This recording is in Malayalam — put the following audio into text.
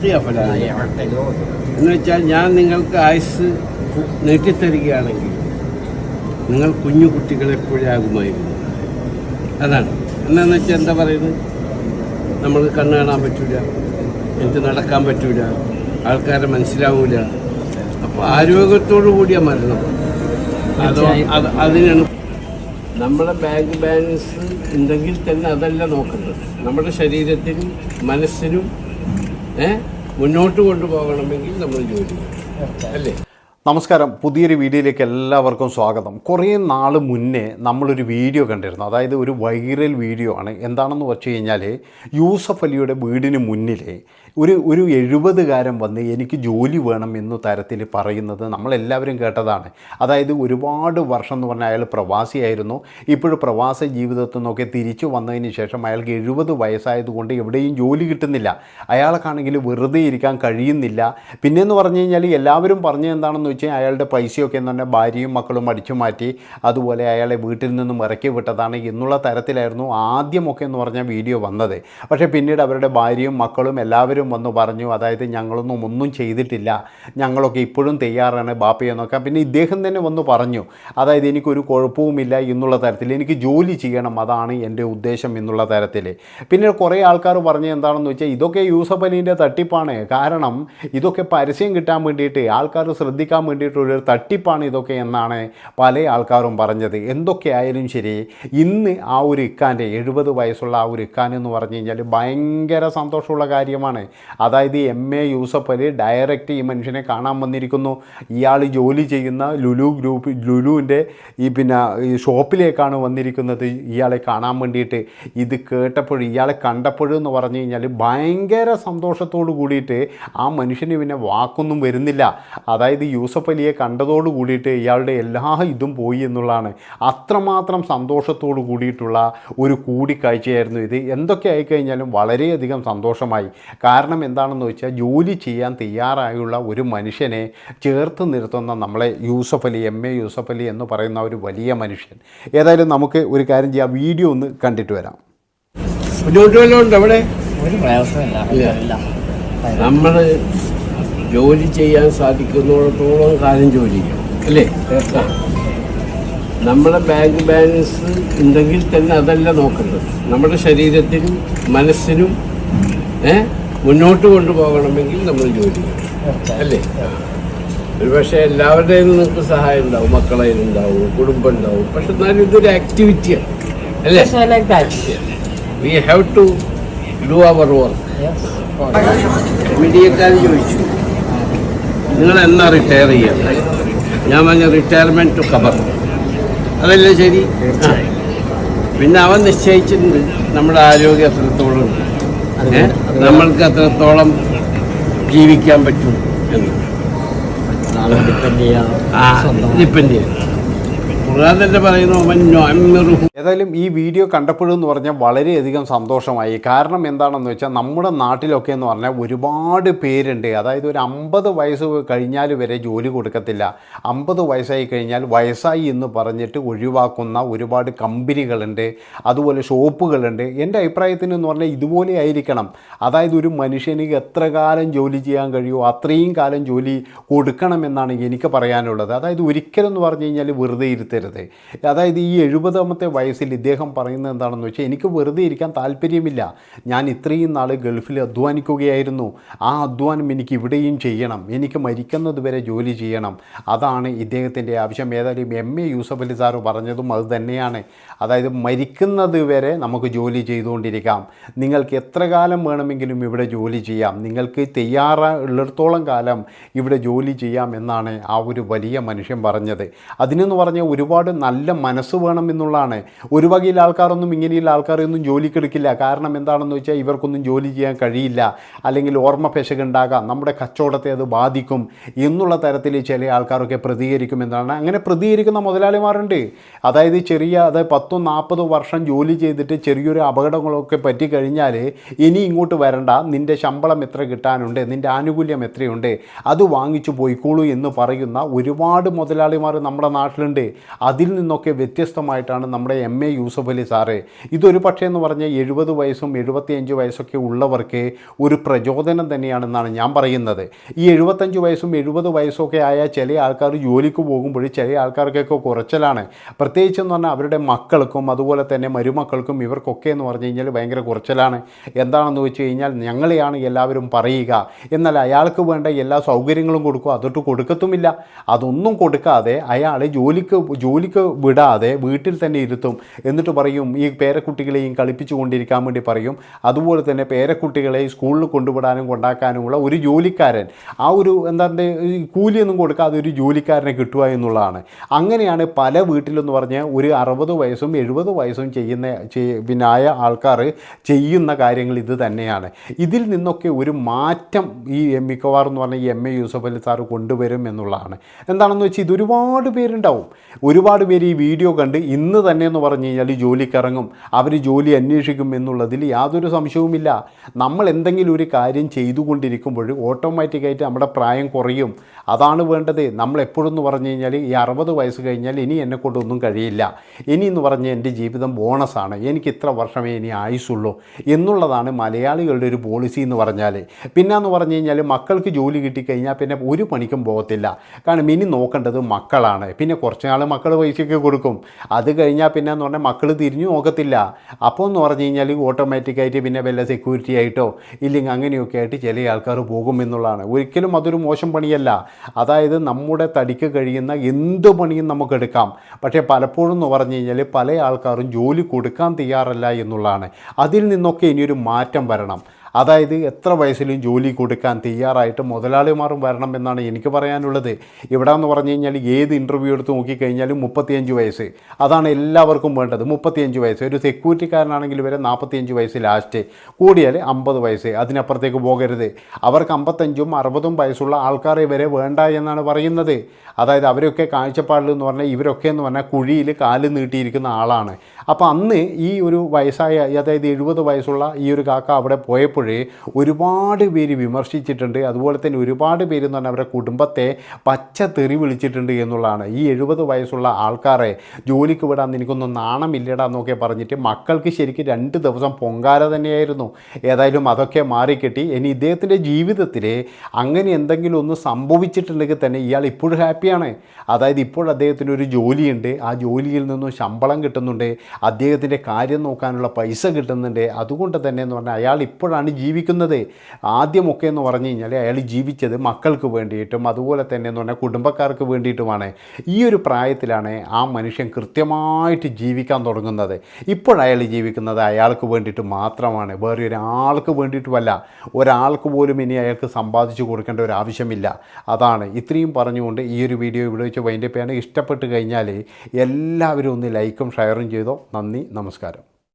എന്ന് വെച്ചാൽ ഞാൻ നിങ്ങൾക്ക് ആയുസ് നീട്ടിത്തരികയാണെങ്കിൽ നിങ്ങൾ കുഞ്ഞു കുട്ടികളെ എപ്പോഴാകുമായിരുന്നു? അതാണ്. എന്നാന്ന് വെച്ചാൽ എന്താ പറയുന്നത്? നമ്മൾ കണ്ണ് കാണാൻ പറ്റൂല എനിക്ക് നടക്കാൻ പറ്റൂല ആൾക്കാരെ മനസ്സിലാവൂല. അപ്പോൾ ആരോഗ്യത്തോടു കൂടിയ മരണം. അതോ അത് അതിനാണ്. നമ്മുടെ ബാങ്ക് ബാലൻസ് ഉണ്ടെങ്കിൽ തന്നെ അതല്ല നോക്കുന്നത് നമ്മുടെ ശരീരത്തിനും മനസ്സിനും മുന്നോട്ട് കൊണ്ടുപോകണമെങ്കിൽ നമ്മൾ ജോലി. അല്ലേ നമസ്കാരം. പുതിയൊരു വീഡിയോയിലേക്ക് എല്ലാവർക്കും സ്വാഗതം. കുറേ നാൾ മുന്നേ നമ്മളൊരു വീഡിയോ കണ്ടിരുന്നു. അതായത് ഒരു വൈറൽ വീഡിയോ ആണ്. എന്താണെന്ന് വെച്ച് കഴിഞ്ഞാൽ യൂസഫ് അലിയുടെ വീടിന് മുന്നിൽ ഒരു ഒരു എഴുപതുകാരൻ വന്ന് എനിക്ക് ജോലി വേണം എന്ന തരത്തിൽ പറയുന്നത് നമ്മളെല്ലാവരും കേട്ടതാണ്. അതായത് ഒരുപാട് വർഷം എന്ന് പറഞ്ഞാൽ അയാൾ പ്രവാസിയായിരുന്നു. ഇപ്പോഴും പ്രവാസ ജീവിതത്തിൽ നിന്നൊക്കെ തിരിച്ചു വന്നതിന് ശേഷം അയാൾക്ക് എഴുപത് വയസ്സായതുകൊണ്ട് എവിടെയും ജോലി കിട്ടുന്നില്ല. അയാൾക്കാണെങ്കിൽ വെറുതെ ഇരിക്കാൻ കഴിയുന്നില്ല. പിന്നെയെന്ന് പറഞ്ഞു കഴിഞ്ഞാൽ എല്ലാവരും പറഞ്ഞത് എന്താണെന്ന് വെച്ചാൽ അയാളുടെ പൈസയൊക്കെ എന്ന് പറഞ്ഞാൽ ഭാര്യയും മക്കളും അടിച്ചു മാറ്റി അതുപോലെ അയാളെ വീട്ടിൽ നിന്നും ഇറക്കി വിട്ടതാണ് എന്നുള്ള തരത്തിലായിരുന്നു ആദ്യമൊക്കെ എന്ന് പറഞ്ഞ വീഡിയോ വന്നത്. പക്ഷേ പിന്നീട് അവരുടെ ഭാര്യയും മക്കളും എല്ലാവരും വന്ന് പറഞ്ഞു അതായത് ഞങ്ങളൊന്നും ഒന്നും ചെയ്തിട്ടില്ല. ഞങ്ങളൊക്കെ ഇപ്പോഴും തയ്യാറാണ് ബാപ്പയെന്നൊക്കെ പിന്നെ ഇദ്ദേഹം തന്നെ വന്ന് പറഞ്ഞു അതായത് എനിക്കൊരു കുഴപ്പവുമില്ല എന്നുള്ള തരത്തിൽ എനിക്ക് ജോലി ചെയ്യണം അതാണ് എന്റെ ഉദ്ദേശം എന്നുള്ള തരത്തിൽ. പിന്നെ കുറേ ആൾക്കാർ പറഞ്ഞത് എന്താണെന്ന് വെച്ചാൽ ഇതൊക്കെ യൂസഫ് അലീന്റെ തട്ടിപ്പാണ്. കാരണം ഇതൊക്കെ പരസ്യം കിട്ടാൻ വേണ്ടിയിട്ട് ആൾക്കാർ ശ്രദ്ധിക്കാൻ വേണ്ടിയിട്ടുള്ളൊരു തട്ടിപ്പാണ് ഇതൊക്കെ എന്നാണ് പല ആൾക്കാരും പറഞ്ഞത്. എന്തൊക്കെയായാലും ശരി ഇന്ന് ആ ഒരു ഇക്കാന്റെ എഴുപത് വയസ്സുള്ള ആ ഒരു ഇക്കാൻ എന്ന് പറഞ്ഞു കഴിഞ്ഞാൽ ഭയങ്കര സന്തോഷമുള്ള കാര്യമാണ്. അതായത് M A Yusuf Ali direct ഈ മനുഷ്യനെ കാണാൻ വന്നിരിക്കുന്നു. ഇയാൾ ജോലി ചെയ്യുന്ന ലുലു ഗ്രൂപ്പ് ലുലുവിന്റെ ഈ പിന്നെ ഈ ഷോപ്പിലേക്കാണ് വന്നിരിക്കുന്നത് ഇയാളെ കാണാൻ വേണ്ടിയിട്ട്. ഇത് കേട്ടപ്പോൾ ഇയാളെ കണ്ടപ്പോഴെന്ന് പറഞ്ഞു കഴിഞ്ഞാൽ ഭയങ്കര സന്തോഷത്തോടു കൂടിയിട്ട് ആ മനുഷ്യന് പിന്നെ വാക്കൊന്നും വരുന്നില്ല. അതായത് യൂസഫ് അലിയെ കണ്ടതോട് കൂടിയിട്ട് ഇയാളുടെ എല്ലാ ഇതും പോയി എന്നുള്ളതാണ്. അത്രമാത്രം സന്തോഷത്തോടു കൂടിയിട്ടുള്ള ഒരു കൂടിക്കാഴ്ചയായിരുന്നു ഇത്. എന്തൊക്കെ ആയിക്കഴിഞ്ഞാലും വളരെയധികം സന്തോഷമായി. കാരണം എന്താണെന്ന് വെച്ചാൽ ജോലി ചെയ്യാൻ തയ്യാറായുള്ള ഒരു മനുഷ്യനെ ചേർത്ത് നിർത്തുന്ന നമ്മളെ യൂസഫ് അലി എം. എ. യൂസഫ് അലി എന്ന് പറയുന്ന ഒരു വലിയ മനുഷ്യൻ. ഏതായാലും നമുക്ക് ഒരു കാര്യം ചെയ്യാം. വീഡിയോ ഒന്ന് കണ്ടിട്ട് വരാം. ബുദ്ധിമുട്ടുകളുണ്ട് അവിടെ? ഒരു പ്രയാസമില്ല നമ്മൾ ജോലി ചെയ്യാൻ സാധിക്കുന്നിടത്തോളം കാലം ജോലി ചെയ്യും അല്ലേ? നമ്മുടെ ബാങ്ക് ബാലൻസ് ഉണ്ടെങ്കിൽ തന്നെ അതല്ല നോക്കേണ്ടത്. നമ്മുടെ ശരീരത്തിനും മനസ്സിനും ഏ, മുന്നോട്ട് കൊണ്ടുപോകണമെങ്കിൽ നമ്മൾ ജോലി ചെയ്യണം അല്ലേ? ഒരുപക്ഷെ എല്ലാവരുടെയും നിങ്ങൾക്ക് സഹായം ഉണ്ടാവും മക്കളെ ഉണ്ടാവും കുടുംബം ഉണ്ടാവും. പക്ഷെ എന്നാലും ഇതൊരു ആക്ടിവിറ്റിയാണ് അല്ലേ? We have to do our work. മീഡിയക്കാർ ചോദിച്ചു നിങ്ങൾ എന്നാ റിട്ടയർ ചെയ്യാം ഞാൻ പറഞ്ഞ റിട്ടയർമെന്റ് ടു കബർ അതല്ലേ ശരി? പിന്നെ അവൻ നിശ്ചയിച്ചിട്ടുണ്ട്. നമ്മുടെ ആരോഗ്യം എത്രത്തോളം? നമ്മൾക്ക് എത്രത്തോളം ജീവിക്കാൻ പറ്റും എന്ന്. ഡിപ്പെൻഡ് ചെയ്യാം. ഡിപ്പെൻഡ് ചെയ്യും. ഏതായാലും ഈ വീഡിയോ കണ്ടപ്പോഴെന്ന് പറഞ്ഞാൽ വളരെയധികം സന്തോഷമായി. കാരണം എന്താണെന്ന് വെച്ചാൽ നമ്മുടെ നാട്ടിലൊക്കെ എന്ന് പറഞ്ഞാൽ ഒരുപാട് പേരുണ്ട്. അതായത് ഒരു അമ്പത് വയസ്സ് കഴിഞ്ഞാൽ വരെ ജോലി കൊടുക്കത്തില്ല. അമ്പത് വയസ്സായി കഴിഞ്ഞാൽ വയസ്സായി എന്ന് പറഞ്ഞിട്ട് ഒഴിവാക്കുന്ന ഒരുപാട് കമ്പനികളുണ്ട്. അതുപോലെ ഷോപ്പുകളുണ്ട്. എന്റെ അഭിപ്രായത്തിന് എന്ന് പറഞ്ഞാൽ ഇതുപോലെ ആയിരിക്കണം. അതായത് ഒരു മനുഷ്യന് എത്ര കാലം ജോലി ചെയ്യാൻ കഴിയുമോ അത്രയും കാലം ജോലി കൊടുക്കണം എന്നാണ് എനിക്ക് പറയാനുള്ളത്. അതായത് ഒരിക്കലും എന്ന് പറഞ്ഞു കഴിഞ്ഞാൽ വെറുതെ ഇരുത്തരുത് അതായത് ഈ എഴുപതാമത്തെ വയസ്സിൽ ഇദ്ദേഹം പറയുന്നത് എന്താണെന്ന് വെച്ചാൽ എനിക്ക് വെറുതെ ഇരിക്കാൻ താല്പര്യമില്ല. ഞാൻ ഇത്രയും നാൾ ഗൾഫിൽ അധ്വാനിക്കുകയായിരുന്നു. ആ അധ്വാനം എനിക്ക് ഇവിടെയും ചെയ്യണം. എനിക്ക് മരിക്കുന്നത് വരെ ജോലി ചെയ്യണം. അതാണ് ഇദ്ദേഹത്തിന്റെ ആവശ്യം. ഏതായാലും M A Yusuff Ali sir പറഞ്ഞതും അത് തന്നെയാണ്. അതായത് മരിക്കുന്നത് വരെ നമുക്ക് ജോലി ചെയ്തുകൊണ്ടിരിക്കാം. നിങ്ങൾക്ക് എത്ര കാലം വേണമെങ്കിലും ഇവിടെ ജോലി ചെയ്യാം. നിങ്ങൾക്ക് തയ്യാറുള്ളിടത്തോളം കാലം ഇവിടെ ജോലി ചെയ്യാം എന്നാണ് ആ ഒരു വലിയ മനുഷ്യൻ പറഞ്ഞത്. അതിനെന്ന് പറഞ്ഞാൽ ഒരുപാട് നല്ല മനസ്സ് വേണം എന്നുള്ളതാണ്. ഒരു വകയിൽ ആൾക്കാരൊന്നും ഇങ്ങനെയുള്ള ആൾക്കാരെയൊന്നും ജോലിക്കെടുക്കില്ല. കാരണം എന്താണെന്ന് വെച്ചാൽ ഇവർക്കൊന്നും ജോലി ചെയ്യാൻ കഴിയില്ല. അല്ലെങ്കിൽ ഓർമ്മ പെശകുണ്ടാകാം നമ്മുടെ കച്ചവടത്തെ അത് ബാധിക്കും എന്നുള്ള തരത്തിൽ ചില ആൾക്കാരൊക്കെ പ്രതികരിക്കും എന്നാണ്. അങ്ങനെ പ്രതികരിക്കുന്ന മുതലാളിമാരുണ്ട്. അതായത് ചെറിയ അതായത് പത്തും നാൽപ്പതും വർഷം ജോലി ചെയ്തിട്ട് ചെറിയൊരു അപകടങ്ങളൊക്കെ പറ്റിക്കഴിഞ്ഞാൽ ഇനി ഇങ്ങോട്ട് വരണ്ട. നിന്റെ ശമ്പളം എത്ര കിട്ടാനുണ്ട്? നിന്റെ ആനുകൂല്യം എത്രയുണ്ട്? അത് വാങ്ങിച്ചു പോയിക്കോളൂ എന്ന് പറയുന്ന ഒരുപാട് മുതലാളിമാർ നമ്മുടെ നാട്ടിലുണ്ട്. അതിൽ നിന്നൊക്കെ വ്യത്യസ്തമായിട്ടാണ് നമ്മുടെ M A Yusuff Ali sir. ഇതൊരു പക്ഷേ എന്ന് പറഞ്ഞാൽ എഴുപത് വയസ്സും എഴുപത്തിയഞ്ച് വയസ്സൊക്കെ ഉള്ളവർക്ക് ഒരു പ്രചോദനം തന്നെയാണെന്നാണ് ഞാൻ പറയുന്നത്. ഈ എഴുപത്തഞ്ച് വയസ്സും എഴുപത് വയസ്സൊക്കെ ആയ ചില ആൾക്കാർ ജോലിക്ക് പോകുമ്പോൾ ചില ആൾക്കാർക്കൊക്കെ കുറച്ചിലാണ്. പ്രത്യേകിച്ച് എന്ന് പറഞ്ഞാൽ അവരുടെ മക്കൾക്കും അതുപോലെ തന്നെ മരുമക്കൾക്കും ഇവർക്കൊക്കെ എന്ന് പറഞ്ഞു കഴിഞ്ഞാൽ ഭയങ്കര കുറച്ചിലാണ്. എന്താണെന്ന് വെച്ച് കഴിഞ്ഞാൽ ഞങ്ങളെയാണ് എല്ലാവരും പറയുക. എന്നാൽ അയാൾക്ക് വേണ്ട എല്ലാ സൗകര്യങ്ങളും കൊടുക്കും. അതൊട്ട് കൊടുക്കത്തുമില്ല. അതൊന്നും കൊടുക്കാതെ അയാൾ ജോലിക്ക് ജോലിക്ക് വിടാതെ വീട്ടിൽ തന്നെ ഇരുത്തും. എന്നിട്ട് പറയും ഈ പേരക്കുട്ടികളെയും കളിപ്പിച്ചു കൊണ്ടിരിക്കാൻ വേണ്ടി പറയും. അതുപോലെ തന്നെ പേരക്കുട്ടികളെ സ്കൂളിൽ കൊണ്ടുവിടാനും കൊണ്ടാക്കാനുമുള്ള ഒരു ജോലിക്കാരൻ. ആ ഒരു എന്താണ്ട് കൂലിയൊന്നും കൊടുക്കാതെ ഒരു ജോലിക്കാരനെ കിട്ടുക എന്നുള്ളതാണ്. അങ്ങനെയാണ് പല വീട്ടിലെന്ന് പറഞ്ഞാൽ ഒരു അറുപത് വയസ്സും എഴുപത് വയസ്സും ചെയ്യുന്ന ചെയ്- പിന്നെ ആയ ആൾക്കാർ ചെയ്യുന്ന കാര്യങ്ങൾ ഇത് തന്നെയാണ്. ഇതിൽ നിന്നൊക്കെ ഒരു മാറ്റം ഈ മിക്കവാറും എന്ന് പറഞ്ഞാൽ ഈ M A Yusuff Ali sir കൊണ്ടുവരും എന്നുള്ളതാണ്. എന്താണെന്ന് വെച്ചാൽ ഇത് ഒരുപാട് പേരുണ്ടാവും. ഒരുപാട് പേര് ഈ വീഡിയോ കണ്ട് ഇന്ന് തന്നെ എന്ന് പറഞ്ഞു കഴിഞ്ഞാൽ ജോലിക്കിറങ്ങും അവർ ജോലി അന്വേഷിക്കും എന്നുള്ളതിൽ യാതൊരു സംശയവുമില്ല. നമ്മൾ എന്തെങ്കിലും ഒരു കാര്യം ചെയ്തുകൊണ്ടിരിക്കുമ്പോൾ ഓട്ടോമാറ്റിക്കായിട്ട് നമ്മുടെ പ്രായം കുറയും. അതാണ് വേണ്ടത്. നമ്മൾ എപ്പോഴും എന്ന് പറഞ്ഞു കഴിഞ്ഞാൽ ഈ അറുപത് വയസ്സ് കഴിഞ്ഞാൽ ഇനി എന്നെ കൊണ്ടൊന്നും കഴിയില്ല. ഇനി എന്ന് പറഞ്ഞാൽ എന്റെ ജീവിതം ബോണസാണ്. എനിക്ക് ഇത്ര വർഷമേ ഇനി ആയുസുള്ളൂ എന്നുള്ളതാണ് മലയാളികളുടെ ഒരു പോളിസി എന്ന് പറഞ്ഞാൽ. പിന്നെ എന്ന് പറഞ്ഞു കഴിഞ്ഞാൽ മക്കൾക്ക് ജോലി കിട്ടിക്കഴിഞ്ഞാൽ പിന്നെ ഒരു പണിക്കും പോകത്തില്ല. കാരണം ഇനി നോക്കേണ്ടത് മക്കളാണ്. പിന്നെ കുറച്ച് നാൾ മക്കൾ പൈസയൊക്കെ കൊടുക്കും. അത് കഴിഞ്ഞാൽ പിന്നെ എന്ന് പറഞ്ഞാൽ മക്കൾ തിരിഞ്ഞു നോക്കത്തില്ല. അപ്പോൾ എന്ന് പറഞ്ഞു കഴിഞ്ഞാൽ ഓട്ടോമാറ്റിക്കായിട്ട് പിന്നെ വല്ല സെക്യൂരിറ്റി ആയിട്ടോ ഇല്ലെങ്കിൽ അങ്ങനെയൊക്കെ ആയിട്ട് ചില ആൾക്കാർ പോകും എന്നുള്ളതാണ്. ഒരിക്കലും അതൊരു മോശം പണിയല്ല. അതായത് നമ്മുടെ തടിക്ക് കഴിയുന്ന എന്ത് പണിയും നമുക്കെടുക്കാം പക്ഷേ പലപ്പോഴും എന്ന് പറഞ്ഞു കഴിഞ്ഞാൽ പല ആൾക്കാരും ജോലി കൊടുക്കാൻ തയ്യാറല്ല എന്നുള്ളതാണ്. അതിൽ നിന്നൊക്കെ ഇനിയൊരു മാറ്റം വരണം. അതായത് എത്ര വയസ്സിലും ജോലി കൊടുക്കാൻ തയ്യാറായിട്ട് മുതലാളിമാരും വരണം എന്നാണ് എനിക്ക് പറയാനുള്ളത്. ഇവിടെ എന്ന് പറഞ്ഞു കഴിഞ്ഞാൽ ഏത് ഇന്റർവ്യൂ എടുത്ത് നോക്കിക്കഴിഞ്ഞാലും മുപ്പത്തിയഞ്ച് വയസ്സ്. അതാണ് എല്ലാവർക്കും വേണ്ടത്. മുപ്പത്തിയഞ്ച് വയസ്സ്. ഒരു സെക്യൂരിറ്റിക്കാരനാണെങ്കിൽ വരെ നാൽപ്പത്തിയഞ്ച് വയസ്സ് ലാസ്റ്റ് കൂടിയാൽ അമ്പത് വയസ്സ്. അതിനപ്പുറത്തേക്ക് പോകരുത്. അവർക്ക് അമ്പത്തഞ്ചും അറുപതും വയസ്സുള്ള ആൾക്കാരെ വരെ വേണ്ട എന്നാണ് പറയുന്നത്. അതായത് അവരൊക്കെ കാഴ്ചപ്പാടിൽ എന്ന് പറഞ്ഞാൽ ഇവരൊക്കെ എന്ന് പറഞ്ഞാൽ കുഴിയിൽ കാൽ നീട്ടിയിരിക്കുന്ന ആളാണ്. അപ്പോൾ അന്ന് ഈ ഒരു വയസ്സായ അതായത് എഴുപത് വയസ്സുള്ള ഈ ഒരു കാക്ക അവിടെ പോയപ്പോഴേ ഒരുപാട് പേര് വിമർശിച്ചിട്ടുണ്ട്. അതുപോലെ തന്നെ ഒരുപാട് പേര് എന്ന് പറഞ്ഞാൽ അവരുടെ കുടുംബത്തെ പച്ച തെറി വിളിച്ചിട്ടുണ്ട് എന്നുള്ളതാണ്. ഈ എഴുപത് വയസ്സുള്ള ആൾക്കാരെ ജോലിക്ക് വിടാൻ എനിക്കൊന്നും നാണമില്ലടാ എന്നൊക്കെ പറഞ്ഞിട്ട് മക്കൾക്ക് ശരിക്കും രണ്ട് ദിവസം പൊങ്കാല തന്നെയായിരുന്നു. ഏതായാലും അതൊക്കെ മാറിക്കിട്ടി. ഇനി ഇദ്ദേഹത്തിന്റെ ജീവിതത്തിൽ അങ്ങനെ എന്തെങ്കിലും ഒന്ന് സംഭവിച്ചിട്ടുണ്ടെങ്കിൽ തന്നെ ഇയാൾ ഇപ്പോഴും ഹാപ്പിയാണ്. അതായത് ഇപ്പോൾ അദ്ദേഹത്തിന് ഒരു ജോലിയുണ്ട്. ആ ജോലിയിൽ നിന്നും ശമ്പളം കിട്ടുന്നുണ്ട്. അദ്ദേഹത്തിന്റെ കാര്യം നോക്കാനുള്ള പൈസ കിട്ടുന്നുണ്ട്. അതുകൊണ്ട് തന്നെ എന്ന് പറഞ്ഞാൽ അയാൾ ഇപ്പോഴാണ് ജീവിക്കുന്നത് ആദ്യമൊക്കെ എന്ന് പറഞ്ഞു കഴിഞ്ഞാൽ അയാൾ ജീവിച്ചത് മക്കൾക്ക് വേണ്ടിയിട്ടും അതുപോലെ തന്നെ എന്ന് പറഞ്ഞാൽ കുടുംബക്കാർക്ക് വേണ്ടിയിട്ടുമാണ്. ഈ ഒരു പ്രായത്തിലാണ് ആ മനുഷ്യൻ കൃത്യമായിട്ട് ജീവിക്കാൻ തുടങ്ങുന്നത്. ഇപ്പോൾ അയാൾ ജീവിക്കുന്നത് അയാൾക്ക് വേണ്ടിയിട്ട് മാത്രമാണ്. വേറെ ഒരാൾക്ക് വേണ്ടിയിട്ടുമല്ല. ഒരാൾക്ക് പോലും ഇനി അയാൾക്ക് സമ്പാദിച്ചു കൊടുക്കേണ്ട ഒരു ആവശ്യമില്ല. അതാണ്. ഇത്രയും പറഞ്ഞുകൊണ്ട് ഈ ഒരു വീഡിയോ ഇവിടെ വെച്ച് വൈൻഡപ്പ് ചെയ്യാൻ ഇഷ്ടപ്പെട്ട് കഴിഞ്ഞാൽ എല്ലാവരും ഒന്ന് ലൈക്കും ഷെയറും ചെയ്തോ. നന്ദി നമസ്കാരം.